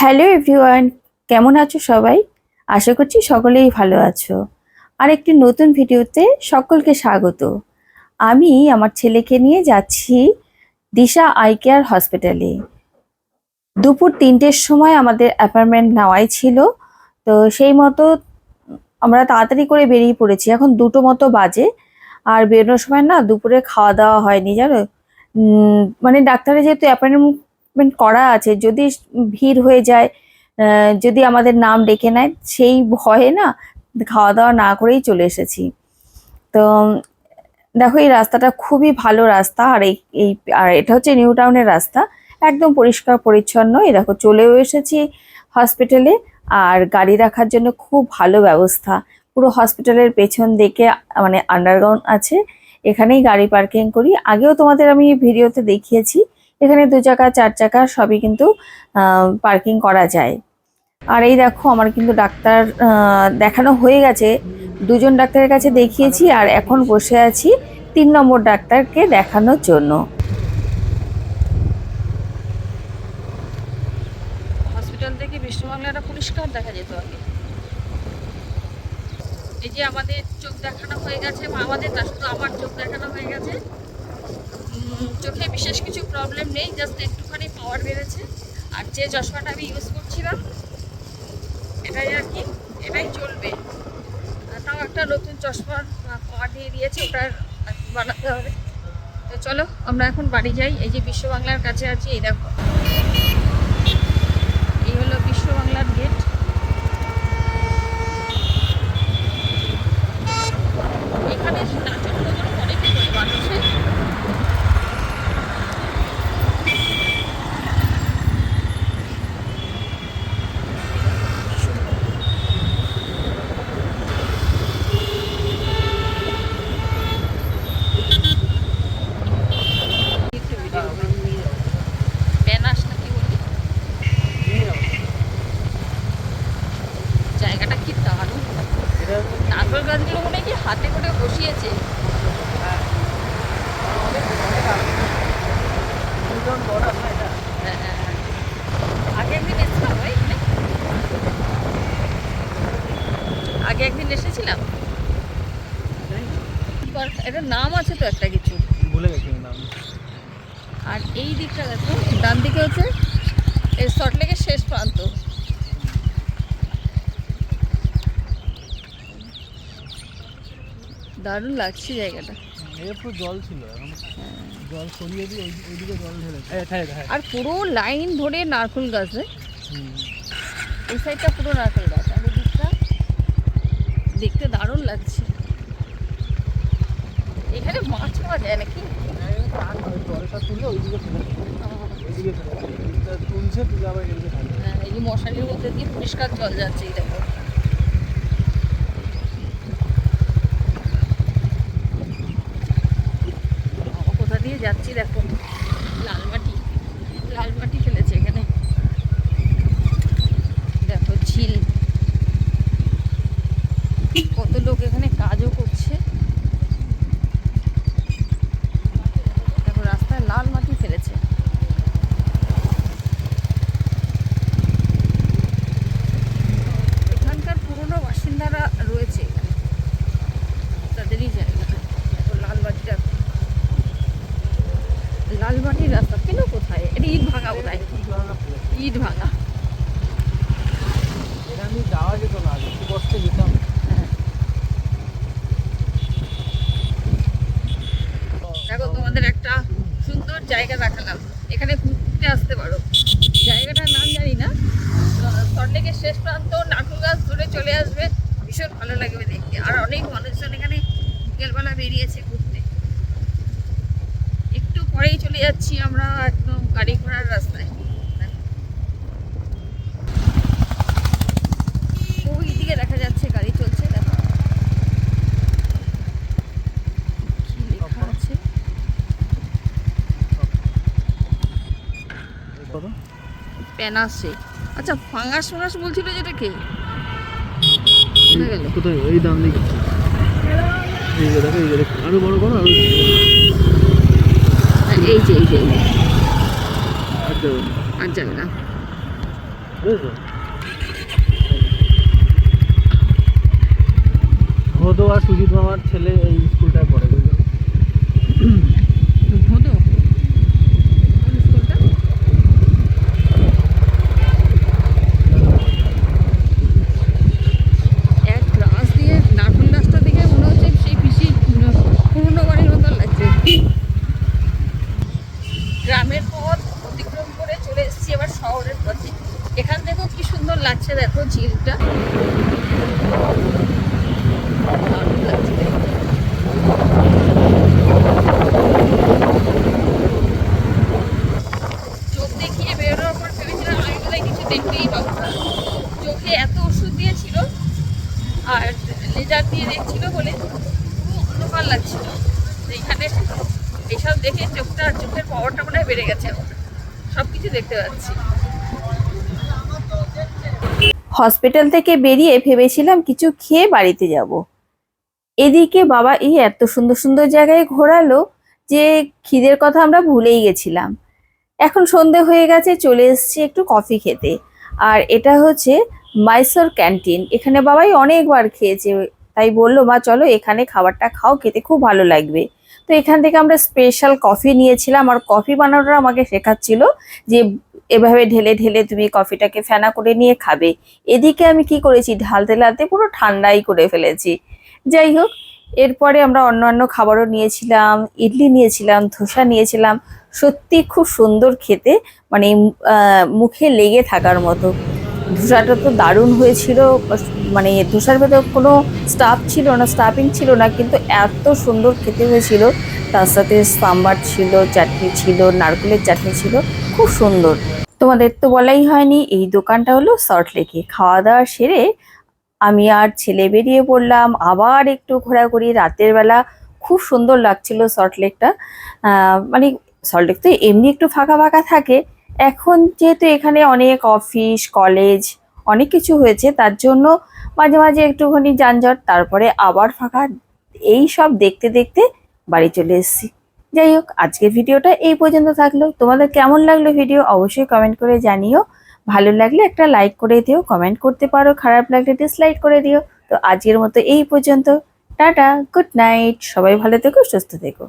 Hello everyone, কেমন আছো সবাই? আশা করছি সকলেই ভালো আছো। আর একটি নতুন ভিডিওতে সকলকে স্বাগত। আমি আমার ছেলেকে নিয়ে যাচ্ছি দিশা আই কেয়ার হসপিটালে। দুপুর তিনটের সময় আমাদের অ্যাপয়েন্টমেন্ট নেওয়াই ছিল, তো সেই মতো আমরা তাড়াতাড়ি করে বেরিয়ে পড়েছি। এখন দুটো মতো বাজে, আর বেরোনোর সময় না দুপুরে খাওয়া দাওয়া হয়নি, জানো? মানে ডাক্তারের যেহেতু অ্যাপয়েন্টমেন্ট করা আছে, যদি ভিড় হয়ে যায় যদি আমাদের নাম ডেকে নেয়, সেই ভয়ে না খাওয়া দাওয়া না করেই চলে এসেছি। তো, দেখো এই রাস্তাটা খুবই ভালো রাস্তা, আর এই এই, আর এটা হচ্ছে নিউ টাউনের রাস্তা, একদম পরিষ্কার পরিচ্ছন্ন। এই দেখো চলেও এসেছি হসপিটালে, আর গাড়ি রাখার জন্য খুব ভালো ব্যবস্থা। পুরো হসপিটালের পেছন দিকে মানে আন্ডারগ্রাউন্ড আছে, এখানেই গাড়ি পার্কিং করি। আগেও তোমাদের আমি ভিডিওতে দেখিয়েছি এখানে দু চাকা, চার চাকা সবই কিন্তু পার্কিং করা যায়। আর এই দেখো, আমার কিন্তু ডাক্তার দেখানো হয়ে গেছে। দুজন ডাক্তারের কাছে দেখিয়েছি আর এখন বসে আছি তিন নম্বর ডাক্তারকে দেখানোর জন্য। হসপিটাল থেকে পরিষ্কার দেখা যেত আগে। এই যে আমাদের চোখ দেখানো হয়ে গেছে আমাদের না, শুধু আমার চোখ দেখানো হয়ে গেছে। চোখে বিশেষ কিছু প্রবলেম নেই জাস্ট একটুখানি পাওয়ার বেড়েছে। আর যে চশমাটা আমি ইউজ করছিলাম, এটাই আর কি, এটাই চলবে। তাও একটা নতুন চশমার পাওয়ার দিয়ে দিয়েছে ওটার বানাতে হবে। তো চলো, আমরা এখন বাড়ি যাই। এই যে বিশ্ব বাংলার কাছে আছি, এই দেখো এই হলো বিশ্ব বাংলার গেট এখানে নাচন টাচন করে কি করে মানুষের বেনাস নাকি বলি জায়গাটা কি দারুণ নারকেল গাছগুলো মনে হয় কি হাতে করে বসিয়েছে হ্যাঁ, হ্যাঁ, হ্যাঁ। আগে একদিন এসেছিলাম ভাই আগে একদিন এসেছিলাম? পার্ক- এটার নাম আছে তো একটা কিছু। ভুলে গেছি নাম। আর এই দিকটা দেখো ডান দিকে হচ্ছে এই সল্টলেকের শেষ প্রান্ত। দারুণ লাগছে জায়গাটা। জল ছিল জল সরিয়ে দিয়ে ওই ওইদিকে জল ঢেলে হ্যাঁ হ্যাঁ হ্যাঁ। আর পুরো লাইন ধরে নারকেল গাছ রে। এই সাইডটা পুরো নারকেল গাছ আর দিকটা দেখতে দারুণ লাগছে। এখানে মাছ পাওয়া যায় নাকি? জলটা তুলে ওইদিকে তুলছে তুলে আবার এই মশারির মধ্যে দিয়ে পরিষ্কার জল যাচ্ছে এই দেখো বাবা, কোথা দিয়ে যাচ্ছি দেখো। কোথায় ইট ভাঙা ফেলেছে। ইট ভাঙা। আমি যাওয়া যেত না একটু কষ্টে যেতাম। দেখো তোমাদের একটা সুন্দর জায়গা দেখালাম। এখানে ঘুরতে আসতে পারো। জায়গাটার নাম জানি না। সল্টলেকের শেষ প্রান্ত নারকেল গাছ ধরে চলে আসবে। ভীষণ ভালো লাগবে দেখতে। আর অনেক মানুষজন এখানে বিকেলবেলা বেরিয়েছে ঘুরতে। একটু পরেই চলে যাচ্ছি আমরা গাড়ি ঘোড়ার রাস্তায়। ওই দিকে দেখা যাচ্ছে গাড়ি চলছে দেখো। কি লেখা আছে? প্যানাসে আচ্ছা ফাঙ্গাস ফাঙ্গাস বলছিল যেটাকে গেল কোথায় এই দাম দেখি এই যে দেখো এই যে আরও বড় করো আরও এই যে এই যে। যাবে না। আর যাবে না আর সুজিত মামার ছেলে এই স্কুলটায় পড়ে বুঝলে হতো কোন স্কুলটা এক গ্রাস দিয়ে নারকল গাছটা দেখে মনে হচ্ছে সেই পিসি পুরনো বাড়ির মতো লাগছে গ্রামের পথ অতিক্রম করে চলে এসেছি এবার শহরের পথে এখান থেকেও কি সুন্দর লাগছে লাগছে চোখ দেখিয়ে বেরোনোর পর ভেবেছিলাম আমি কিছু দেখতেই পাবো না। চোখে এত ওষুধ দিয়েছিল আর লেজার দিয়ে দেখছিল বলে অন্ধকার লাগছিল। এইখানে এইসব দেখে চোখটা চোখের পাওয়ারটা মনে হয় বেড়ে গেছে সব কিছু দেখতে পাচ্ছি। হসপিটাল থেকে বেরিয়ে ভেবেছিলাম কিছু খেয়ে বাড়িতে যাব। এদিকে বাবা এই এত সুন্দর সুন্দর জায়গায় ঘোরালো যে খিদের কথা আমরা ভুলেই গেছিলাম। এখন সন্ধে হয়ে গেছে, চলে এসেছি একটু কফি খেতে। আর এটা হচ্ছে মাইসোর ক্যান্টিন এখানে বাবাই অনেকবার খেয়েছে, তাই বলল, মা, চলো এখানে খাবারটা খাও, খেতে খুব ভালো লাগবে। তো এখান থেকে আমরা স্পেশাল কফি নিয়েছিলাম। আর কফি বানানোটা আমাকে শেখাচ্ছিল যে এভাবে ঢেলে ঢেলে তুমি কফিটাকে ফেনা করে নিয়ে খাবে। এদিকে আমি কি করেছি? ঢালতে ঢালতে পুরো ঠান্ডাই করে ফেলেছি। যাই হোক, এরপরে আমরা অন্যান্য খাবারও নিয়েছিলাম, ইডলি নিয়েছিলাম, ধোসা নিয়েছিলাম। সত্যি খুব সুন্দর খেতে মানে মুখে লেগে থাকার মতো। ধোসাটা তো দারুণ হয়েছিল মানে ধোসার ভেতর কোনো স্টাফ ছিল না স্টাফিং ছিল না, কিন্তু এত সুন্দর খেতে হয়েছিল। তার সাথে সাম্বার ছিল, চাটনি ছিল, নারকেলের চাটনি ছিল। খুব সুন্দর। তোমাদের তো বলাই হয়নি, এই দোকানটা হলো সল্টলেকে খাওয়া দাওয়া সেরে আমি আর ছেলে বেরিয়ে পড়লাম, আবার একটু ঘোরাঘুরি। রাতের বেলা খুব সুন্দর লাগছিল সল্টলেকটা মানে সল্টলেক তো এমনি একটু ফাঁকা ফাঁকা থাকে। এখন যেহেতু এখানে অনেক অফিস, কলেজ, অনেক কিছু হয়েছে, তার জন্য মাঝে মাঝে একটুখানি যানজট, তারপরে আবার ফাঁকা। এই সব দেখতে দেখতে বাড়ি চলে এসেছি। যাই হোক, আজকের ভিডিওটা এই পর্যন্ত থাকল। তোমাদের কেমন লাগল ভিডিও অবশ্যই কমেন্ট করে জানিও। ভালো লাগলে একটা লাইক করে দিও কমেন্ট করতে পারো, খারাপ লাগলে ডিসলাইক করে দিও। তো আজকের মতো এই পর্যন্ত। টাটা গুড নাইট সবাই ভালো থেকো, সুস্থ থেকো।